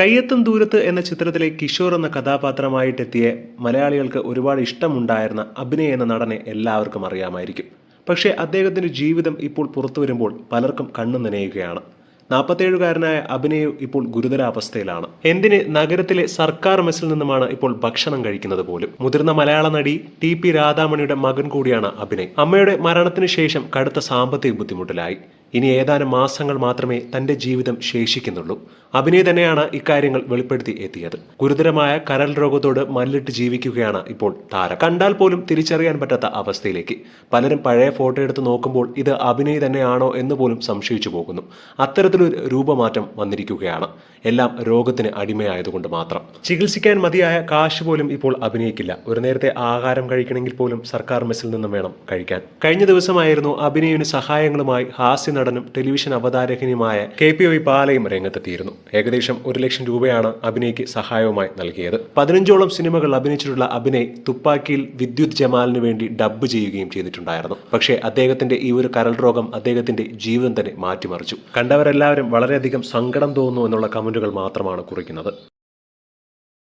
കയ്യെത്തും ദൂരത്ത് എന്ന ചിത്രത്തിലെ കിഷോർ എന്ന കഥാപാത്രമായിട്ടെത്തിയ മലയാളികൾക്ക് ഒരുപാട് ഇഷ്ടമുണ്ടായിരുന്ന അഭിനയ എന്ന നടനെ എല്ലാവർക്കും അറിയാമായിരിക്കും. പക്ഷേ അദ്ദേഹത്തിന്റെ ജീവിതം ഇപ്പോൾ പുറത്തു വരുമ്പോൾ പലർക്കും കണ്ണു നനയുകയാണ്. നാൽപ്പത്തേഴുകാരനായ അഭിനയ് ഇപ്പോൾ ഗുരുതരാവസ്ഥയിലാണ്. എന്തിന് നഗരത്തിലെ സർക്കാർ മെസ്സിൽ നിന്നുമാണ് ഇപ്പോൾ ഭക്ഷണം കഴിക്കുന്നത് പോലും? മുതിർന്ന മലയാള നടി ടി പി രാധാമണിയുടെ മകൻ കൂടിയാണ് അഭിനയ്. അമ്മയുടെ മരണത്തിന് ശേഷം കടുത്ത സാമ്പത്തിക ബുദ്ധിമുട്ടിലായി. ഇനി ഏതാനും മാസങ്ങൾ മാത്രമേ തന്റെ ജീവിതം ശേഷിക്കുന്നുള്ളൂ. അഭിനയ് തന്നെയാണ് ഇക്കാര്യങ്ങൾ വെളിപ്പെടുത്തി എത്തിയത്. ഗുരുതരമായ കരൾ രോഗത്തോട് മല്ലിട്ട് ജീവിക്കുകയാണ് ഇപ്പോൾ താരം കണ്ടാൽ പോലും തിരിച്ചറിയാൻ പറ്റാത്ത അവസ്ഥയിലേക്ക്. പലരും പഴയ ഫോട്ടോ എടുത്ത് നോക്കുമ്പോൾ ഇത് അഭിനയ് തന്നെയാണോ എന്ന് പോലും സംശയിച്ചു പോകുന്നു. അത്തരത്തിലൊരു രൂപമാറ്റം വന്നിരിക്കുകയാണ്. എല്ലാം രോഗത്തിന് അടിമയായതുകൊണ്ട് മാത്രം. ചികിത്സിക്കാൻ മതിയായ കാശ് പോലും ഇപ്പോൾ അഭിനയിക്കില്ല. ഒരു നേരത്തെ ആഹാരം കഴിക്കണമെങ്കിൽ പോലും സർക്കാർ മെസ്സിൽ നിന്നും വേണം കഴിക്കാൻ. കഴിഞ്ഞ ദിവസമായിരുന്നു അഭിനയന് സഹായങ്ങളുമായി ഹാസ്യ നടനും ടെലിവിഷൻ അവതാരകനുമായ കെ പി ഒ പാലയും രംഗത്തെത്തിയിരുന്നു. ഏകദേശം ഒരു ലക്ഷം രൂപയാണ് അഭിനയ്ക്ക് സഹായവുമായി നൽകിയത്. പതിനഞ്ചോളം സിനിമകൾ അഭിനയിച്ചിട്ടുള്ള അഭിനയ് തുപ്പാക്കിയിൽ വിദ്യുത് ജമാലിന് വേണ്ടി ഡബ്ബ് ചെയ്യുകയും ചെയ്തിട്ടുണ്ടായിരുന്നു. പക്ഷേ അദ്ദേഹത്തിന്റെ ഈ ഒരു കരൾ രോഗം അദ്ദേഹത്തിന്റെ ജീവിതം തന്നെ മാറ്റിമറിച്ചു. കണ്ടവരെല്ലാവരും വളരെയധികം സങ്കടം തോന്നുന്നു എന്നുള്ള കമന്റുകൾ മാത്രമാണ് കുറിക്കുന്നത്.